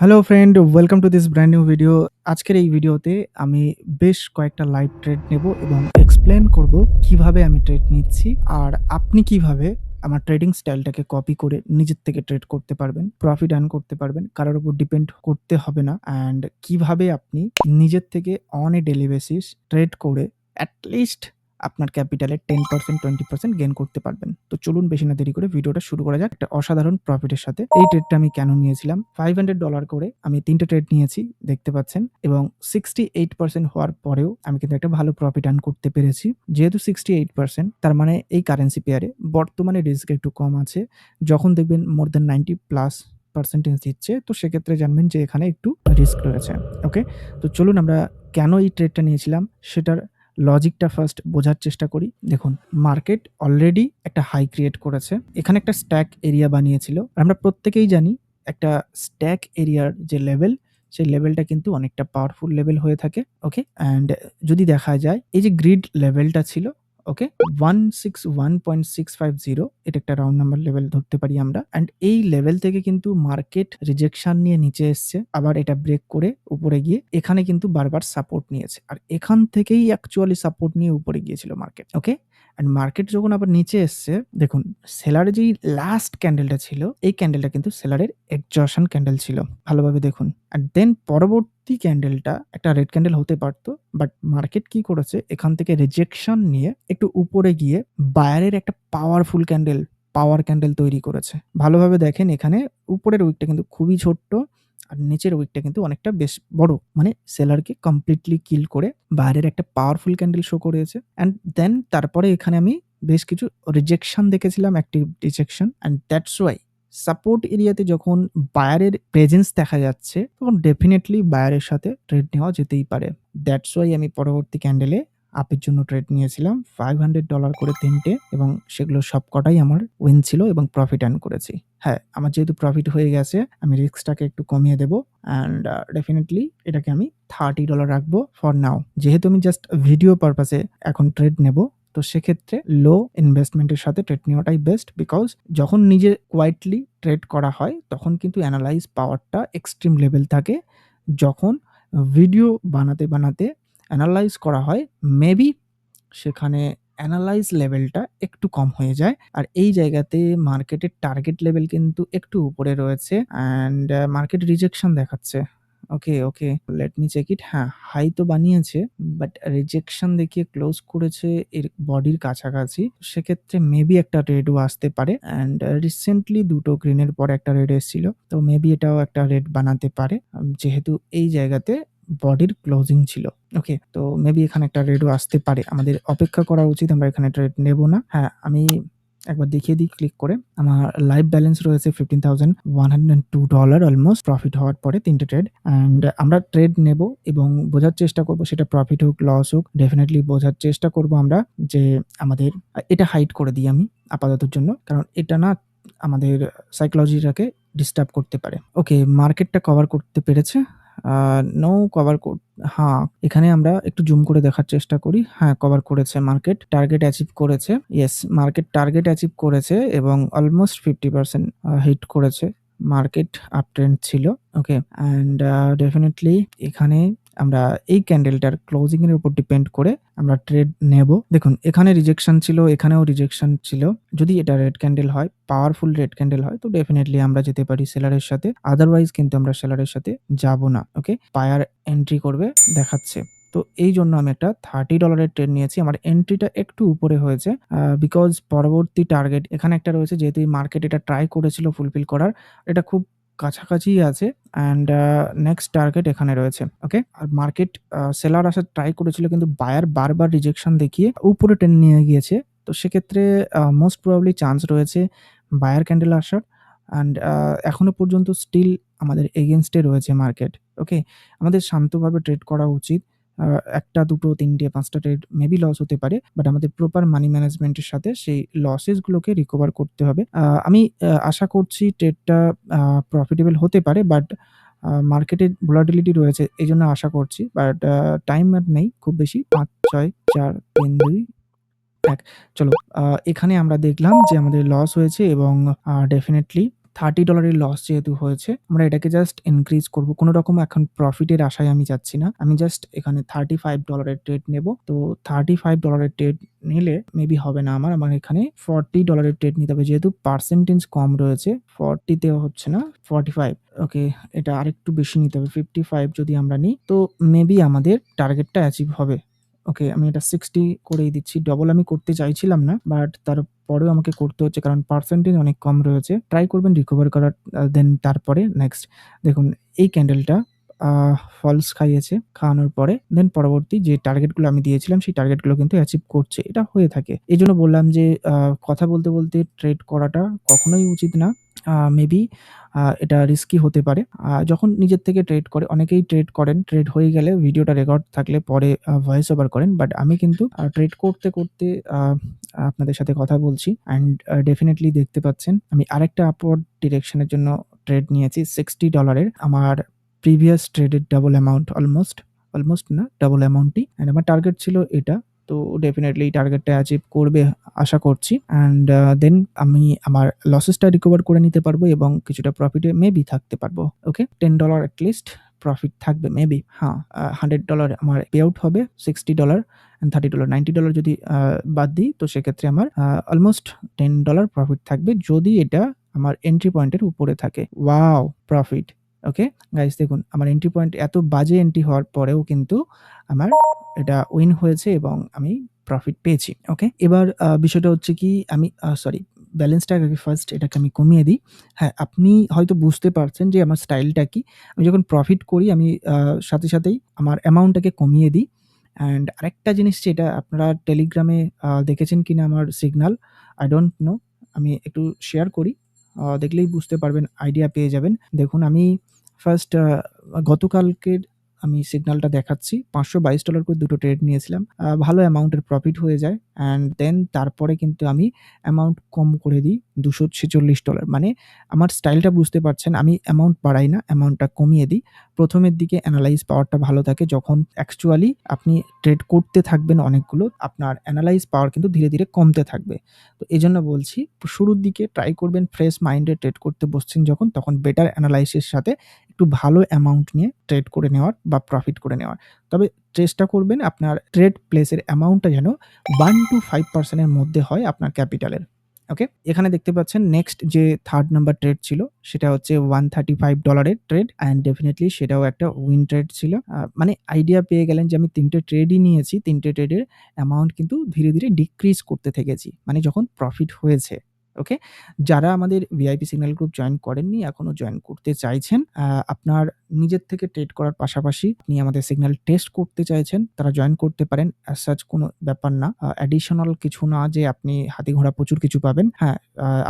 Hello friend, welcome to this brand new video. আজকের এই ভিডিওতে আমি বেশ কয়েকটা লাইভ ট্রেড নেব এবং এক্সপ্লেন করব কীভাবে আমি ট্রেড নিচ্ছি আর আপনি কীভাবে আমার ট্রেডিং স্টাইলটাকে কপি করে নিজের থেকে ট্রেড করতে পারবেন, প্রফিট আর্ন করতে পারবেন, কারোর উপর ডিপেন্ড করতে হবে না অ্যান্ড কীভাবে আপনি নিজের থেকে on a daily basis trade করে এট লিস্ট আপনার ক্যাপিটালের 10% 20% গেইন করতে পারবেন। তো চলুন বেশি না দেরি করে ভিডিওটা শুরু করা যাক একটা অসাধারণ প্রফিটের সাথে। এই ট্রেডটা আমি কেন নিয়েছিলাম? $500 করে আমি তিনটে ট্রেড নিয়েছি, দেখতে পাচ্ছেন এবং 68% হওয়ার পরেও আমি কিন্তু একটা ভালো প্রফিট আর্ন করতে পেরেছি। যেহেতু 68% তার মানে এই কারেন্সি পেয়ারে বর্তমানে রিস্ক একটু কম আছে। যখন দেখবেন মোর দ্যান 90 প্লাস পার্সেন্টেজ দিচ্ছে, তো সেক্ষেত্রে জানবেন যে এখানে একটু রিস্ক রয়েছে। ওকে? তো চলুন আমরা কেন এই ট্রেডটা নিয়েছিলাম সেটার লজিকটা ফার্স্ট বোঝার চেষ্টা করি। দেখুন মার্কেট অলরেডি একটা হাই ক্রিয়েট করেছে। এখানে একটা স্ট্যাক এরিয়া বানিয়েছিল। আমরা প্রত্যেকেই জানি একটা স্ট্যাক এরিয়ার যে লেভেল সেই লেভেলটা কিন্তু অনেকটা পাওয়ারফুল লেভেল হয়ে থাকে। ওকে? অ্যান্ড যদি দেখা যায়, এই যে গ্রিড লেভেলটা ছিল ওকে? 161.650 এটা একটা রাউন্ড নাম্বার লেভেল ধরতে পারি আমরা। অ্যান্ড এই লেভেল থেকে কিন্তু মার্কেট রিজেকশন নিয়ে নিচে এসছে। আবার এটা ব্রেক করে উপরে গিয়ে এখানে কিন্তু বারবার সাপোর্ট নিয়েছে। আর এখান থেকেই অ্যাকচুয়ালি সাপোর্ট নিয়ে উপরে গিয়েছিল মার্কেট। ওকে? অ্যান্ড মার্কেট যখন আবার নিচে এসছে, দেখুন সেলারের যেই লাস্ট ক্যান্ডেলটা ছিল, এই ক্যান্ডেলটা কিন্তু সেলারের এক্সজশন ক্যান্ডেল ছিল। ভালোভাবে দেখুন। অ্যান্ড দেন পরবর্তী ক্যান্ডেলটা একটা রেড ক্যান্ডেল হতে পারত। বাট মার্কেট কি করেছে এখান থেকে রিজেকশন নিয়ে একটু উপরে গিয়ে বায়ারের একটা পাওয়ারফুল ক্যান্ডেল পাওয়ার ক্যান্ডেল তৈরি করেছে। ভালোভাবে দেখেন এখানে, উপরের উইকটা কিন্তু খুবই ছোট্ট আর নিচের উইকটা কিন্তু অনেকটা বেশ বড়। মানে সেলারকে কমপ্লিটলি কিল করে বাইরের একটা পাওয়ারফুল ক্যান্ডেল শো করেছে অ্যান্ড দেন তারপরে এখানে আমি বেশ কিছু রিজেকশন দেখেছিলাম active rejection and that's why support এরিয়াতে যখন বায়ারের প্রেজেন্স দেখা যাচ্ছে, তখন ডেফিনেটলি বায়ারের সাথে ট্রেড নেওয়া যেতেই পারে। দ্যাটস ওয়াই আমি পরবর্তী ক্যান্ডেলে আপের জন্য ট্রেড নিয়েছিলাম। $500 করে তিনটে, এবং সেগুলো সবকটাই আমার উইন ছিল এবং প্রফিট আর্ন করেছি। হ্যাঁ, আমার যেহেতু প্রফিট হয়ে গেছে আমি রিস্কটাকে একটু কমিয়ে দেব অ্যান্ড ডেফিনেটলি এটাকে আমি $30 রাখব ফর নাও। যেহেতু আমি জাস্ট ভিডিও পারপাসে এখন ট্রেড নেব তো সেক্ষেত্রে লো ইনভেস্টমেন্টের সাথে ট্রেড নেওয়াটাই বেস্ট বিকজ যখন নিজে কোয়াইটলি ট্রেড করা হয় তখন কিন্তু অ্যানালাইজ পাওয়ারটা এক্সট্রিম লেভেল থাকে। যখন ভিডিও বানাতে, বানাতে অ্যানালাইজ করা হয় মেবি সেখানে অ্যানালাইজ লেভেলটা একটু কম হয়ে যায়। আর এই জায়গাতে মার্কেটের টার্গেট লেভেল কিন্তু একটু উপরে রয়েছে অ্যান্ড মার্কেট রিজেকশন দেখাচ্ছে। Okay, okay let me check it হ্যাঁ, হাই তো বানিয়েছে বাট রিজেকশন দেখিয়ে ক্লোজ করেছে এর বডির কাছাকাছি। সেক্ষেত্রে মেবি একটা রেডও আসতে পারে অ্যান্ড রিসেন্টলি দুটো গ্রিনের পরে একটা রেড এসছিল। তো মেবি এটাও একটা রেড বানাতে পারে। যেহেতু এই জায়গাতে বডির ক্লোজিং ছিল। ওকে? তো মেবি এখানে একটা রেডও আসতে পারে। আমাদের অপেক্ষা করা উচিত আমরা এখানে ট্রেড নেব না। হ্যাঁ, আমি একবার দেখিয়ে দিই ক্লিক করে। আমার লাইভ ব্যালেন্স রয়েছে $15,102 অলমোস্ট প্রফিট হওয়ার পরে তিনটে ট্রেড অ্যান্ড আমরা ট্রেড নেব এবং বোঝার চেষ্টা করব সেটা প্রফিট হোক, লস হোক ডেফিনেটলি বোঝার চেষ্টা করব আমরা যে আমাদের এটা হাইড করে দিই আমি আপাততর জন্য। কারণ এটা না আমাদের সাইকোলজিটাকে ডিস্টার্ব করতে পারে। ওকে, মার্কেটটা কভার করতে পেরেছে। নো কভার কোড হ্যাঁ, এখানে আমরা একটু জুম করে দেখার চেষ্টা করি। হ্যাঁ, কভার করেছে মার্কেট। টার্গেট অ্যাচিভ করেছে। ইয়েস, মার্কেট টার্গেট অ্যাচিভ করেছে এবং অলমোস্ট 50% আ হিট করেছে। মার্কেট আপ ট্রেন্ড ছিল। ওকে? অ্যান্ড ডেফিনিটলি এখানে আমরা এই ক্যান্ডেলটার ক্লোজিং এর উপর ডিপেন্ড করে আমরা ট্রেড নেব। দেখুন এখানে রিজেকশন ছিল, এখানেও রিজেকশন ছিল। যদি এটা রেড ক্যান্ডেল হয়, পাওয়ারফুল রেড ক্যান্ডেল হয় তো ডেফিনেটলি আমরা যেতে পারি সেলারের সাথে। আদারওয়াইজ কিন্তু আমরা সেলারের সাথে যাব না। ওকে? বায়ার এন্ট্রি করবে দেখাচ্ছে। তো এই জন্য আমি একটা থার্টি ডলারের ট্রেড নিয়েছি। আমার এন্ট্রিটা একটু উপরে হয়েছে। বিকজ পরবর্তী টার্গেট এখানে একটা রয়েছে যেহেতু মার্কেট এটা ট্রাই করেছিল ফুলফিল করার। এটা খুব কাছাকাছিই আছে অ্যান্ড নেক্সট টার্গেট এখানে রয়েছে। ওকে? আর মার্কেট সেলার আসার ট্রাই করেছিল কিন্তু বায়ার বারবার রিজেকশন দেখিয়ে উপরে টেনে নিয়ে গিয়েছে। তো সেক্ষেত্রে মোস্ট প্রবাবলি চান্স রয়েছে বায়ার ক্যান্ডেল আসার অ্যান্ড এখনও এখনও পর্যন্ত স্টিল আমাদের এগেনস্টে রয়েছে মার্কেট। ওকে? আমাদের শান্তভাবে ট্রেড করা উচিত। আ ১ টা, ২ টো, ৩ টে, ৫ টা ট্রেড মেবি লস হতে পারে। বাট আমাদের প্রপার মানি ম্যানেজমেন্টের সাথে সেই লসেসগুলোকে রিকভার করতে হবে। আমি আশা করছি ট্রেডটা প্রফিটেবল হতে পারে বাট আ মার্কেটের ভোলাটিলিটি রয়েছে এই জন্য আশা করছি। বাট টাইম আর নেই খুব বেশি। ৫, ৬, ৪, ৩, ২, ১ চলো এখানে আমরা দেখলাম যে আমাদের লস হয়েছে এবং ডেফিনিটলি থার্টি ডলারের লস যেহেতু হয়েছে, আমরা এটাকে জাস্ট ইনক্রিজ করব। কোনো রকম এখন প্রফিটের আশায় আমি যাচ্ছি না। আমি জাস্ট এখানে থার্টি ফাইভ ডলারের ট্রেড নেব। তো থার্টি ফাইভ ডলারের ট্রেড নিলে মেবি হবে না আমার। আমার এখানে ফর্টি ডলারের ট্রেড নিতে হবে। যেহেতু পার্সেন্টেজ কম রয়েছে ফর্টিতেও হচ্ছে না ফর্টি ফাইভ ওকে এটা আরেকটু বেশি নিতে হবে। ফিফটি ফাইভ যদি আমরা নিই, তো মেবি আমাদের টার্গেটটা অ্যাচিভ হবে। ওকে, আমি এটা সিক্সটি করেই দিচ্ছি। ডবল আমি করতে চাইছিলাম না বাট তারপরেও আমাকে করতে হচ্ছে, কারণ পার্সেন্টেজ অনেক কম রয়েছে। ট্রাই করবেন রিকভার করার দেন তারপরে নেক্সট দেখুন, এই ক্যান্ডেলটা ফলস খাইয়েছে, খাওয়ানোর পরে দেন পরবর্তী যে টার্গেটগুলো আমি দিয়েছিলাম, সেই টার্গেটগুলো কিন্তু অ্যাচিভ করছে। এটা হয়ে থাকে। এই জন্য বললাম যে কথা বলতে বলতে ট্রেড করাটা কখনোই উচিত না। মেবি এটা রিস্কি হতে পারে। যখন নিজের থেকে ট্রেড করে, অনেকেই ট্রেড করেন ট্রেড হয়ে গেলে ভিডিওটা রেকর্ড থাকলে পরে ভয়েস ওভার করেন বাট আমি কিন্তু ট্রেড করতে করতে আপনাদের সাথে কথা বলছি অ্যান্ড ডেফিনেটলি দেখতে পাচ্ছেন, আমি আরেকটা আপওয়ার্ড ডিরেকশনের জন্য ট্রেড নিয়েছি সিক্সটি ডলারের আমার প্রিভিয়াস ট্রেডের ডাবল অ্যামাউন্ট অলমোস্ট অলমোস্ট না ডাবল অ্যামাউন্টই অ্যান্ড আমার টার্গেট ছিল এটা। তো ডেফিনেটলি টার্গেটটা অ্যাচিভ করবে, আশা করছি। অ্যান্ড দেন আমি আমার লসেসটা রিকভার করে নিতে পারব এবং কিছুটা প্রফিটে মেবি থাকতে পারব okay ten dollar at least profit থাকবে মেবি হ্যাঁ। হান্ড্রেড ডলার আমার পে আউট হবে sixty dollar and thirty dollar ninety dollar যদি বাদ দিই, তো সেক্ষেত্রে আমার অলমোস্ট টেন ডলার প্রফিট থাকবে যদি এটা আমার এন্ট্রি পয়েন্টের উপরে থাকে। ওয়াও প্রফিট ওকে গাইস দেখুন, আমার এন্ট্রি পয়েন্ট এত বাজে এন্ট্রি হওয়ার পরেও কিন্তু আমার এটা উইন হয়েছে এবং আমি প্রফিট পেয়েছি ওকে এবার বিষয়টা হচ্ছে কি, আমি সরি ব্যালেন্সটা আগে ফার্স্ট এটাকে আমি কমিয়ে দিই। হ্যাঁ আপনি হয়তো বুঝতে পারছেন যে আমার স্টাইলটা কি। আমি যখন প্রফিট করি, আমি সাথে সাথেই আমার অ্যামাউন্টটাকে কমিয়ে দিই। অ্যান্ড আরেকটা জিনিস যেটা আপনারা টেলিগ্রামে দেখেছেন কিনা আমার সিগনাল আই ডোন্ট নো আমি একটু শেয়ার করি। দেখলেই বুঝতে পারবেন আইডিয়া পেয়ে যাবেন। দেখুন, আমি ফার্স্ট গতকালকের আমি সিগনালটা দেখাচ্ছি। পাঁচশো বাইশ ডলার করে দুটো ট্রেড নিয়েছিলাম। ভালো অ্যামাউন্টের প্রফিট হয়ে যায়। অ্যান্ড দেন তারপরে কিন্তু আমি অ্যামাউন্ট কম করে দিই। দুশো ছেচল্লিশ ডলার মানে আমার স্টাইলটা বুঝতে পারছেন, আমি অ্যামাউন্ট বাড়াই না অ্যামাউন্টটা কমিয়ে দিই। প্রথমের দিকে অ্যানালাইজ পাওয়ারটা ভালো থাকে, যখন অ্যাকচুয়ালি আপনি ট্রেড করতে থাকবেন অনেকগুলো, আপনার অ্যানালাইজ পাওয়ার কিন্তু ধীরে ধীরে কমতে থাকবে। তো এই জন্য বলছি, শুরুর দিকে ট্রাই করবেন ফ্রেশ মাইন্ডে ট্রেড করতে বসছেন যখন, তখন বেটার অ্যানালাইসের সাথে একটু ভালো অ্যামাউন্ট নিয়ে ট্রেড করে নেওয়ার বা প্রফিট করে নেওয়ার। তবে চেষ্টা করবেন আপনার ট্রেড প্লেসের অ্যামাউন্টটা যেন ওয়ান টু ফাইভ পার্সেন্টের মধ্যে হয় আপনার ক্যাপিটালের ওকে এখানে দেখতে পাচ্ছেন নেক্সট যে থার্ড নাম্বার ট্রেড ছিল, সেটা হচ্ছে ওয়ান থার্টি ফাইভ ডলারের ট্রেড অ্যান্ড ডেফিনেটলি সেটাও একটা উইন ট্রেড ছিল। মানে আইডিয়া পেয়ে গেলেন যে আমি তিনটে ট্রেডই নিয়েছি, তিনটে ট্রেডের অ্যামাউন্ট কিন্তু ধীরে ধীরে ডিক্রিজ করতে থেকেছি মানে যখন প্রফিট হয়েছে। ওকে যারা আমাদের ভিআইপি সিগন্যাল গ্রুপ জয়েন করেননি, এখনও জয়েন করতে চাইছেন আপনার নিজের থেকে ট্রেড করার পাশাপাশি আপনি আমাদের সিগন্যাল টেস্ট করতে চাইছেন, তারা জয়েন করতে পারেন। অ্যাজ সাচ কোনো ব্যাপার না। অ্যাডিশনাল কিছু না যে আপনি হাতি ঘোড়া প্রচুর কিছু পাবেন। হ্যাঁ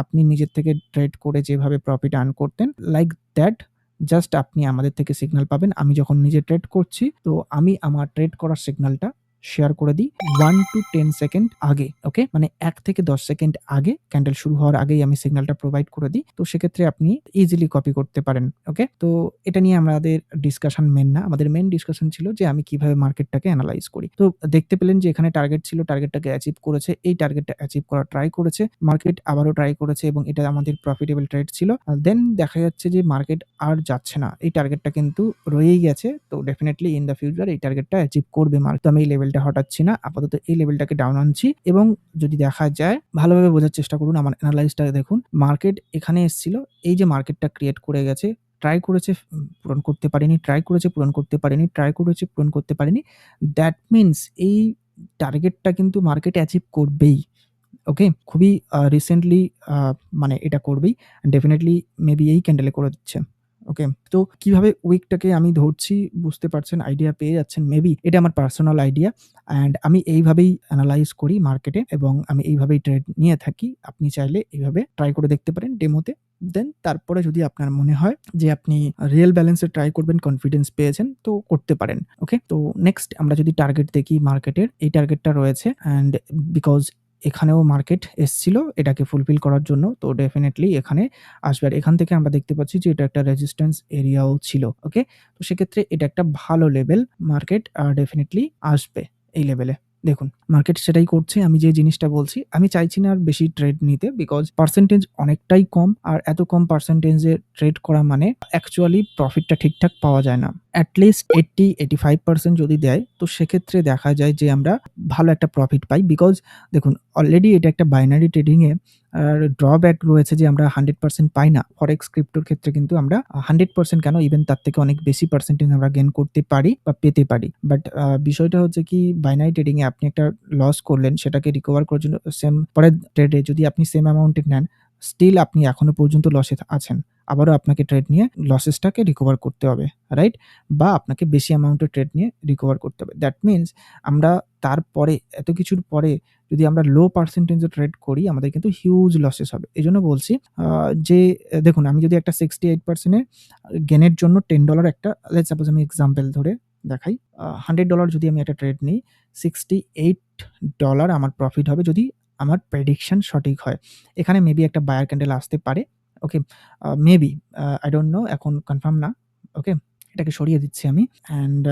আপনি নিজের থেকে ট্রেড করে যেভাবে প্রফিট আর্ন করতেন লাইক দ্যাট জাস্ট আপনি আমাদের থেকে সিগন্যাল পাবেন। আমি যখন নিজে ট্রেড করছি, তো আমি আমার ট্রেড করার সিগন্যালটা শেয়ার করে দিই ওয়ান টু টেন সেকেন্ড আগে ওকে মানে এক থেকে দশ সেকেন্ড আগে ক্যান্ডেল শুরু হওয়ার আগেই আমি সিগন্যালটা প্রোভাইড করে দিই। তো সেক্ষেত্রে আপনি ইজিলি কপি করতে পারেন ওকে তো এটা নিয়ে আমাদের ডিসকাশন মেন না, আমাদের মেন ডিসকাশন ছিল যে আমি কীভাবে মার্কেটটাকে অ্যানালাইজ করি। তো দেখতে পেলেন যে এখানে টার্গেট ছিল টার্গেটটাকে অ্যাচিভ করেছে, এই টার্গেটটা অ্যাচিভ করার ট্রাই করেছে মার্কেট আবারও ট্রাই করেছে এবং এটা আমাদের প্রফিটেবল ট্রেড ছিল। দেন দেখা যাচ্ছে যে মার্কেট আর যাচ্ছে না, এই টার্গেটটা কিন্তু রয়েই গেছে, তো ডেফিনেটলি ইন দ্য ফিউচার এই টার্গেটটা অ্যাচিভ করবে মার্কেট তো আমি এই লেভেলটা হটাচ্ছি না, আপাতত এই লেভেলটাকে ডাউন আনছি এবং যদি দেখা যায়, ভালোভাবে বোঝার চেষ্টা করুন, আমার অ্যানালাইজটা দেখুন মার্কেট এখানে এসেছিল, এই যে মার্কেটটা ক্রিয়েট করে গেছে ট্রাই করেছে পূরণ করতে পারেনি ট্রাই করেছে, পূরণ করতে পারেনি ট্রাই করেছে, পূরণ করতে পারেনি দ্যাট মিনস এই টার্গেটটা কিন্তু মার্কেট অ্যাচিভ করবেই ওকে খুবই রিসেন্টলি মানে এটা করবেই ডেফিনেটলি মেবি এই ক্যান্ডেলে করে দিচ্ছে। ওকে তো কীভাবে উইকটাকে আমি ধরছি বুঝতে পারছেন আইডিয়া পেয়ে যাচ্ছেন মেবি এটা আমার পার্সোনাল আইডিয়া অ্যান্ড আমি এইভাবেই অ্যানালাইজ করি মার্কেটে এবং আমি এইভাবেই ট্রেড নিয়ে থাকি। আপনি চাইলে এইভাবে ট্রাই করে দেখতে পারেন ডেমোতে দেন তারপরে যদি আপনার মনে হয় যে আপনি রিয়েল ব্যালেন্সে ট্রাই করবেন কনফিডেন্স পেয়েছেন, তো করতে পারেন। ওকে তো নেক্সট আমরা যদি টার্গেট দেখি মার্কেটের এই টার্গেটটা রয়েছে অ্যান্ড বিকজ এখানেও মার্কেট এসছিল, এটাকে ফুলফিল করার জন্য। তো ডেফিনেটলি এখানে আসবে। আর এখান থেকে আমরা দেখতে পাচ্ছি যে এটা একটা রেজিস্ট্যান্স এরিয়াও ছিল ওকে তো সেক্ষেত্রে এটা একটা ভালো লেভেল মার্কেট ডেফিনেটলি আসবে এই লেভেলে দেখুন মার্কেট সেটাই করছে, আমি যে জিনিসটা বলছি, আমি চাইছি না আর বেশি ট্রেড নিতে বিকজ পার্সেন্টেজ অনেকটাই কম আর এত কম পার্সেন্টেজে ট্রেড করা মানে অ্যাকচুয়ালি প্রফিটটা ঠিকঠাক পাওয়া যায় না। At least eighty eighty five percent যদি দেয়, তো সেক্ষেত্রে দেখা যায় যে আমরা ভালো একটা প্রফিট পাই বিকজ দেখুন অলরেডি এটা একটা বাইনারি ট্রেডিংয়ে আর ড্রব্যাক রয়েছে যে আমরা হান্ড্রেড পার্সেন্ট পাই না। ফরেক্স ক্রিপ্টোর ক্ষেত্রে কিন্তু আমরা হান্ড্রেড পার্সেন্ট কেন ইভেন তার থেকে অনেক বেশি পার্সেন্টেজ আমরা গেন করতে পারি বা পেতে পারি। বাট বিষয়টা হচ্ছে কি বাইনারি ট্রেডিংয়ে আপনি একটা লস করলেন, সেটাকে রিকভার করার জন্য সেম পরের ট্রেডে যদি আপনি সেম অ্যামাউন্টের নেন স্টিল আপনি এখনও পর্যন্ত লসে আছেন। আবারও আপনাকে ট্রেড নিয়ে লসেসটাকে রিকভার করতে হবে রাইট বা আপনাকে বেশি অ্যামাউন্টের ট্রেড নিয়ে রিকভার করতে হবে। দ্যাট মিনস আমরা তারপরে, এত কিছুর পরে যদি আমরা লো পার্সেন্টেজে ট্রেড করি, আমাদের কিন্তু হিউজ লসেস হবে। এই জন্য বলছি যে, দেখুন, আমি যদি একটা সিক্সটি এইট পার্সেন্টের গেনের জন্য টেন ডলার একটা সাপোজ আমি এক্সাম্পল ধরে দেখাই হান্ড্রেড ডলার যদি আমি একটা ট্রেড নিই সিক্সটি এইট ডলার আমার প্রফিট হবে যদি আমার প্রেডিকশান সঠিক হয়। এখানে মেবি একটা বায়ার ক্যান্ডেল আসতে পারে okay maybe I don't know এখন কনফার্ম না ওকে এটাকে সরিয়ে দিচ্ছি আমি। অ্যান্ড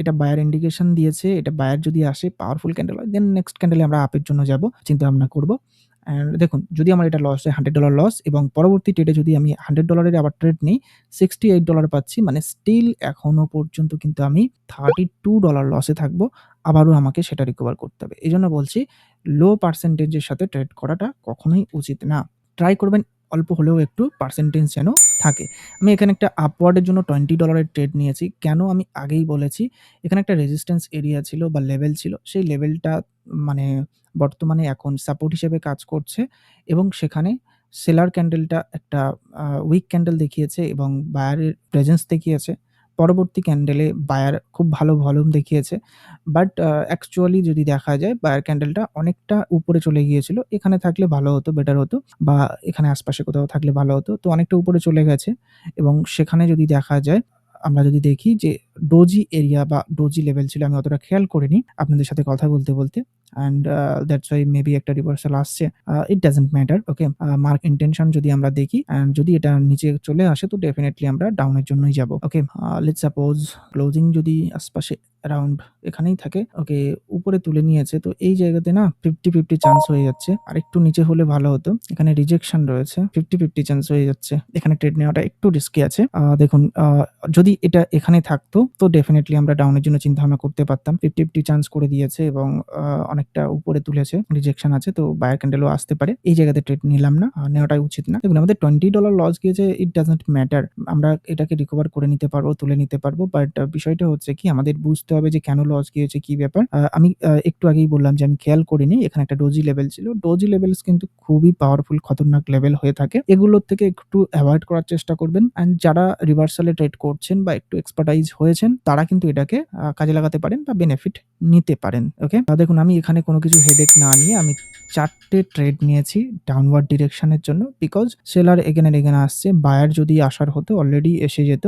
এটা বায়ার ইন্ডিকেশন দিয়েছে, এটা বায়ার যদি আসে পাওয়ারফুল ক্যান্ডেল হয় দেন নেক্সট ক্যান্ডেলে আমরা আপের জন্য যাব চিন্তা ভাবনা করব। অ্যান্ড দেখুন, যদি আমার এটা লস হয় হান্ড্রেড ডলার লস এবং পরবর্তী ট্রেডে যদি আমি হান্ড্রেড ডলারের আবার ট্রেড নিই সিক্সটি এইট ডলার পাচ্ছি মানে স্টিল এখনও পর্যন্ত কিন্তু আমি থার্টি টু ডলার লসে থাকব, আবারও আমাকে সেটা রিকভার করতে হবে। এই জন্য বলছি লো পার্সেন্টেজের সাথে ট্রেড করাটা কখনোই উচিত না। ট্রাই করবেন অল্প হলেও একটু পার্সেন্টেজ যেন থাকে। আমি এখানে একটা আপওয়ার্ডের জন্য টোয়েন্টি ডলারের ট্রেড নিয়েছি। কেন আমি আগেই বলেছি, এখানে একটা রেজিস্ট্যান্স এরিয়া ছিল বা লেভেল ছিল। সেই লেভেলটা মানে বর্তমানে এখন সাপোর্ট হিসেবে কাজ করছে এবং সেখানে সেলার ক্যান্ডেলটা একটা উইক ক্যান্ডেল দেখিয়েছে এবং বায়ারের প্রেজেন্স দেখিয়েছে। পরবর্তী ক্যান্ডেলে বায়ার খুব ভালো ভলিউম দেখিয়েছে। বাট অ্যাকচুয়ালি যদি দেখা যায় বায়ার ক্যান্ডেলটা অনেকটা উপরে চলে গিয়েছিল। এখানে থাকলে ভালো হতো বেটার হতো। বা এখানে আশপাশে কোথাও থাকলে ভালো হতো। তো অনেকটা উপরে চলে গেছে। এবং সেখানে যদি দেখা যায়, আমরা যদি দেখি যে ডোজি এরিয়া বা ডোজি লেভেল ছিল, আমি অতটা খেয়াল করিনি। আপনাদের সাথে কথা বলতে বলতে অ্যান্ড দ্যাটস ওয়াই মেবি একটা রিভার্সাল আসছে। It doesn't matter okay mark intention যদি আমরা দেখি অ্যান্ড যদি এটা নিচে চলে আসে, তো ডেফিনেটলি আমরা ডাউনের জন্যই যাব ওকে লেট সাপোজ ক্লোজিং যদি আশপাশে অ্যারাউন্ড এখানেই থাকে ওকে উপরে তুলে নিয়েছে, তো এই জায়গাতে না ফিফটি ফিফটি চান্স হয়ে যাচ্ছে। আর একটু নিচে হলে ভালো হতো। এখানে রিজেকশন রয়েছে ফিফটি ফিফটি চান্স হয়ে যাচ্ছে। এখানে ট্রেড নেওয়াটা একটু রিস্কি আছে। দেখুন যদি এটা এখানে থাকতো, তো ডেফিনেটলি আমরা ডাউনের জন্য চিন্তা ভাবনা করতে পারতাম। ফিফটি ফিফটি চান্স করে দিয়েছে এবং অনেকটা উপরে তুলেছে রিজেকশন আছে, তো বায়ার ক্যান্ডেলও আসতে পারে। এই জায়গাতে ট্রেড নিলাম না নেওয়াটাই উচিত না। দেখুন, আমাদের টোয়েন্টি ডলার লস গিয়েছে ইট ডাজন্ট ম্যাটার আমরা এটাকে রিকভার করে নিতে পারব, তুলে নিতে পারব বাট বিষয়টা হচ্ছে কি, আমাদের বুঝতে হবে যে কেন লস গিয়েছে, কি ব্যাপার। আমি একটু আগেই বললাম যে আমি খেয়াল করিনি, এখানে একটা ডোজি লেভেল ছিল। ডোজি লেভেলস কিন্তু খুবই পাওয়ারফুল খতরনাক লেভেল হয়ে থাকে। এগুলোর থেকে একটু অ্যাভয়েড করার চেষ্টা করবেন। অ্যান্ড যারা রিভার্সালে ট্রেড করছেন বা একটু এক্সপার্টাইজ হয়েছেন, তারা কিন্তু এটাকে কাজে লাগাতে পারেন বা বেনিফিট নিতে পারেন ওকে দেখুন, আমি এখানে কোনো কিছু হেডেক না নিয়ে আমি চারটে ট্রেড নিয়েছি ডাউনওয়ার্ড ডিরেকশনের জন্য বিকজ সেলার এখানে এখানে আসছে বায়ার যদি আসার হতো অলরেডি এসে যেত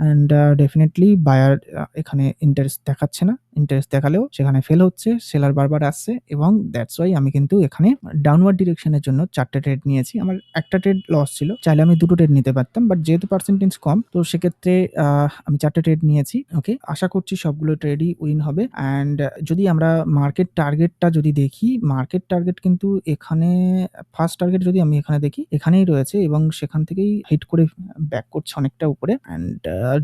অ্যান্ড ডেফিনেটলি বায়ার এখানে ইন্টারেস্ট দেখাচ্ছে না। ইন্টারেস্ট দেখালেও সেখানে ফেল হচ্ছে সেলার বারবার আসছে এবং দ্যাটস ওয়াই আমি কিন্তু এখানে ডাউনওয়ার্ড ডিরেকশনের জন্য চারটে ট্রেড নিয়েছি। আমার একটা ট্রেড লস ছিল, চাইলে আমি দুটো ট্রেড নিতে পারতাম বাট যেহেতু পার্সেন্টেজ কম, তো সেক্ষেত্রে আমি চারটে ট্রেড নিয়েছি ওকে আশা করছি সবগুলো ট্রেডই উইন হবে। অ্যান্ড যদি আমরা মার্কেট টার্গেটটা যদি দেখি মার্কেট টার্গেট কিন্তু এখানে ফার্স্ট টার্গেট যদি আমি এখানে দেখি, এখানেই রয়েছে এবং সেখান থেকেই হিট করে ব্যাক করছে অনেকটা উপরে। অ্যান্ড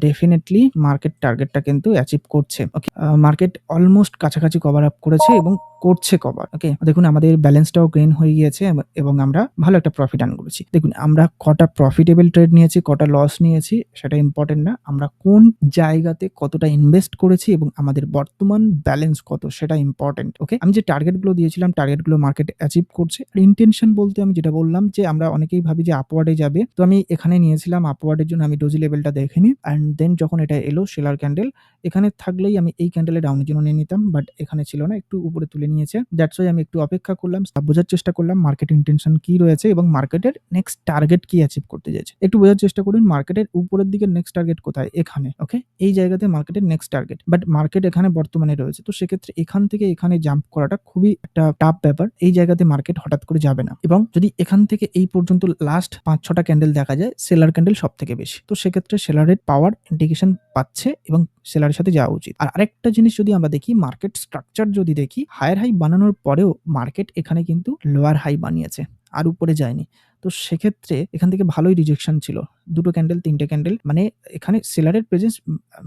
ডেফিনেটলি মার্কেট টার্গেটটা কিন্তু অ্যাচিভ করছে ওকে মার্কেট অলমোস্ট কাছাকাছি কভার আপ করেছে এবং করছে কভার ওকে দেখুন, আমাদের ব্যালেন্সটাও গ্রেন হয়ে গিয়েছে এবং আমরা ভালো একটা প্রফিট আর্ন করেছি। দেখুন, আমরা কটা প্রফিটেবল ট্রেড নিয়েছি, কটা লস নিয়েছি, সেটা ইম্পর্টেন্ট না। আমরা কোন জায়গাতে কতটা ইনভেস্ট করেছি এবং আমাদের বর্তমান ব্যালেন্স কত, সেটা ইম্পর্টেন্ট ওকে আমি যে টার্গেটগুলো দিয়েছিলাম টার্গেটগুলো মার্কেট অ্যাচিভ করছে, আর ইন্টেনশন বলতে আমি যেটা বললাম যে, আমরা অনেকেই ভাবি যে আপওয়ার্ডে যাবে, তো আমি এখানে নিয়েছিলাম আপওয়ার্ডের জন্য আমি ডোজি লেভেলটা দেখিনি অ্যান্ড দেন যখন এটা এলো সেলার ক্যান্ডেল এখানে থাকলেই আমি এই ক্যান্ডেলে ডাউনের জন্য নিয়ে নিতাম বাট এখানে ছিল না, একটু উপরে তুলে নিয়েছে। দ্যাটস ওয়াই আমি একটু অপেক্ষা করলাম বোঝার চেষ্টা করলাম মার্কেট ইন্টেনশন কি রয়েছে এবং মার্কেটের নেক্সট টার্গেট কি অ্যাচিভ করতে যাচ্ছে একটু বোঝার চেষ্টা করুন মার্কেটের উপরের দিকে নেক্সট টার্গেট কোথায়? এখানে ওকে এই জায়গাতে মার্কেটের নেক্সট টার্গেট বাট মার্কেট এখানে বর্তমানে রয়েছে। তো সেক্ষেত্রে এখান থেকে এখানে জাম্প করাটা খুবই একটা টাফ ব্যাপার। এই জায়গাতে মার্কেট হঠাৎ করে যাবে না। এবং যদি এখান থেকে এই পর্যন্ত লাস্ট পাঁচ ছটা ক্যান্ডেল দেখা যায় সেলার ক্যান্ডেল সব থেকে বেশি। তো সেক্ষেত্রে সেলারের পাওয়ার ইন্ডিকেশন পাচ্ছে এবং সেলারের সাথে যাওয়া উচিত। আর আরেকটা জিনিস যদি আমরা দেখি মার্কেট স্ট্রাকচার যদি দেখি হায়ার হাই বানানোর পরেও মার্কেট এখানে কিন্তু লোয়ার হাই বানিয়েছে। আর উপরে যায়নি। তো সেক্ষেত্রে এখান থেকে ভালোই রিজেকশন ছিল। দুটো ক্যান্ডেল তিনটে ক্যান্ডেল মানে এখানে সেলারের প্রেজেন্স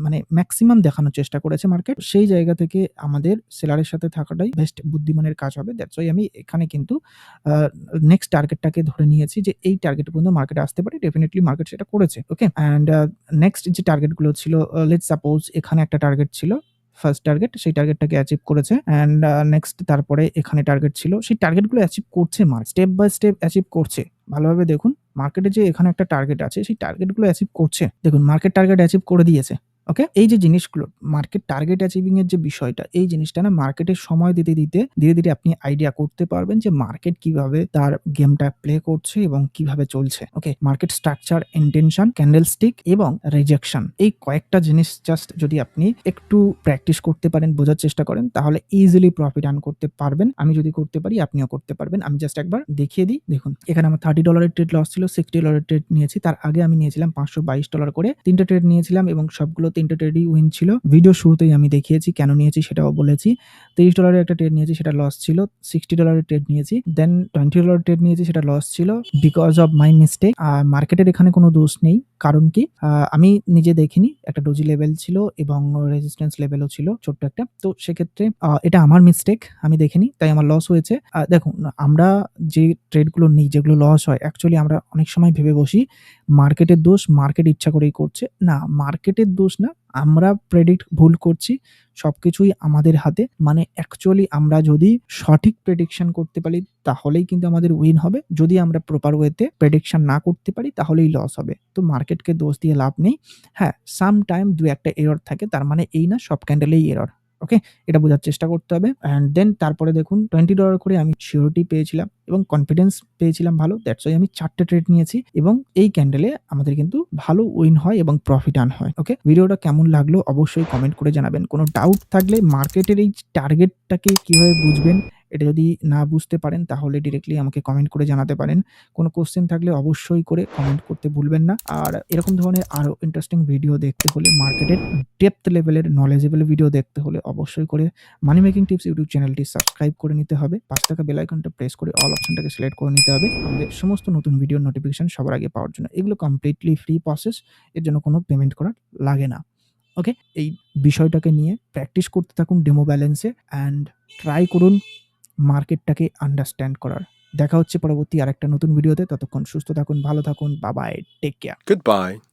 মানে ম্যাক্সিমাম দেখানোর চেষ্টা করেছে মার্কেট। সেই জায়গা থেকে আমাদের সেলারের সাথে থাকাটাই বেস্ট বুদ্ধিমানের কাজ হবে। দ্যাটস ওয়াই আমি এখানে কিন্তু নেক্সট টার্গেটটাকে ধরে নিয়েছি যে এই টার্গেট পর্যন্ত মার্কেট আসতে পারে। ডেফিনেটলি মার্কেট সেটা করেছে। ওকে? অ্যান্ড নেক্সট যে টার্গেটগুলো ছিল আ লেটস সাপোজ এখানে একটা টার্গেট ছিল। ফার্স্ট টার্গেট সেই টার্গেটটাকে অ্যাচিভ করেছে। অ্যান্ড নেক্সট তারপরে এখানে টার্গেট ছিল। সেই টার্গেটগুলো অ্যাচিভ করছে mark step by step achieve করছে। ভালোভাবে দেখুন মার্কেটে যে এখানে একটা টার্গেট আছে, সেই টার্গেটগুলো অ্যাচিভ করছে। দেখুন মার্কেট টার্গেট অ্যাচিভ করে দিয়েছে। ওকে? এই যে জিনিসগুলো মার্কেট টার্গেট অ্যাচিভিং এর যে বিষয়টা এই জিনিসটা না মার্কেটের সময় দিতে, দিতে ধীরে, ধীরে আপনি আইডিয়া করতে পারবেন যে মার্কেট কীভাবে তার গেমটা প্লে করছে এবং কীভাবে চলছে। Okay? Market structure, intention, candlestick এবং রিজেকশন এই কয়েকটা জিনিস জাস্ট যদি আপনি একটু প্র্যাকটিস করতে পারেন, বোঝার চেষ্টা করেন তাহলে ইজিলি প্রফিট আর্ন করতে পারবেন। আমি যদি করতে পারি আপনিও করতে পারবেন। আমি জাস্ট একবার দেখিয়ে দিই। দেখুন এখানে আমার থার্টি ডলারের ট্রেড লস ছিল, সিক্সটি ডলারের ট্রেড নিয়েছি। তার আগে আমি নিয়েছিলাম $522 করে ৩ টা ট্রেড নিয়েছিলাম এবং সবগুলো ৩ টা ট্রেডই উইন ছিল। ভিডিও শুরুতেই আমি দেখিয়েছি কেন নিয়েছি সেটাও বলেছি। $30 একটা ট্রেড নিয়েছি, সেটা লস ছিল। সিক্সটি ডলারের ট্রেড নিয়েছি। দেন $20 এর ট্রেড নিয়েছি, সেটা লস ছিল। Because of my mistake. আর মার্কেটের এখানে কোনো দোষ নেই। কারণ কি? আমি নিজে দেখিনি, একটা ডোজি লেভেল ছিল এবং রেজিস্ট্যান্স লেভেলও ছিল, ছোট্ট একটা। তো সেক্ষেত্রে এটা আমার মিস্টেক। আমি দেখিনি। তাই আমার লস হয়েছে। দেখুন, আমরা যে ট্রেডগুলো নিই, যেগুলো লস হয় অ্যাকচুয়ালি আমরা অনেক সময় ভেবে বসি মার্কেটের দোষ, মার্কেট ইচ্ছা করেই করছে। না মার্কেটের দোষ না। আমরা প্রেডিক্ট ভুল করছি। সবকিছুই আমাদের হাতে। মানে অ্যাকচুয়ালি আমরা যদি সঠিক প্রেডিকশন করতে পারি তাহলেই কিন্তু আমাদের উইন হবে। যদি আমরা প্রপার ওয়েতে প্রেডিকশন না করতে পারি তাহলেই লস হবে। তো মার্কেটকে দোষ দিয়ে লাভ নেই। হ্যাঁ, সাম টাইম দু একটা এরর থাকে। তার মানে এই না সব ক্যান্ডেলেই এরর। ওকে? এটা বোঝার চেষ্টা করতে হবে। অ্যান্ড দেন তারপরে দেখুন $20 করে আমি শিওরিটি পেয়েছিলাম এবং কনফিডেন্স পেয়েছিলাম ভালো। দ্যাটস ওই আমি চারটে ট্রেড নিয়েছি এবং এই ক্যান্ডেলে আমাদের কিন্তু ভালো উইন হয় এবং প্রফিট আন হয়। ওকে? ভিডিওটা কেমন লাগল অবশ্যই কমেন্ট করে জানাবেন। কোনো ডাউট থাকলে মার্কেটের এই টার্গেটটাকে কীভাবে বুঝবেন এটা যদি না বুঝতে পারেন, তাহলে ডিরেক্টলি আমাকে কমেন্ট করে জানাতে পারেন। কোনো কোয়েশ্চেন থাকলে অবশ্যই করে কমেন্ট করতে ভুলবেন না। আর এরকম ধরনের আরও ইন্টারেস্টিং ভিডিও দেখতে হলে মার্কেটের ডেপথ লেভেলের নলেজেবল ভিডিও দেখতে হলে অবশ্যই করে মানি মেকিং টিপস ইউটিউব চ্যানেলটি সাবস্ক্রাইব করে নিতে হবে। পাশে থাকা বেল আইকনটা প্রেস করে অল অপশনটাকে সিলেক্ট করে নিতে হবে। আমাদের সমস্ত নতুন ভিডিওর নোটিফিকেশন সবার আগে পাওয়ার জন্য। এগুলো কমপ্লিটলি ফ্রি প্রসেস। এর জন্য কোনো পেমেন্ট করা লাগে না। ওকে? এই বিষয়টাকে নিয়ে প্র্যাকটিস করতে থাকুন ডেমো ব্যালেন্সে অ্যান্ড ট্রাই করুন মার্কেটটাকে আন্ডারস্ট্যান্ড করার। দেখা হচ্ছে পরবর্তী আরেকটা নতুন ভিডিওতে। ততক্ষণ সুস্থ থাকুন, ভালো থাকুন। বাবাই বাই। Take care. Goodbye.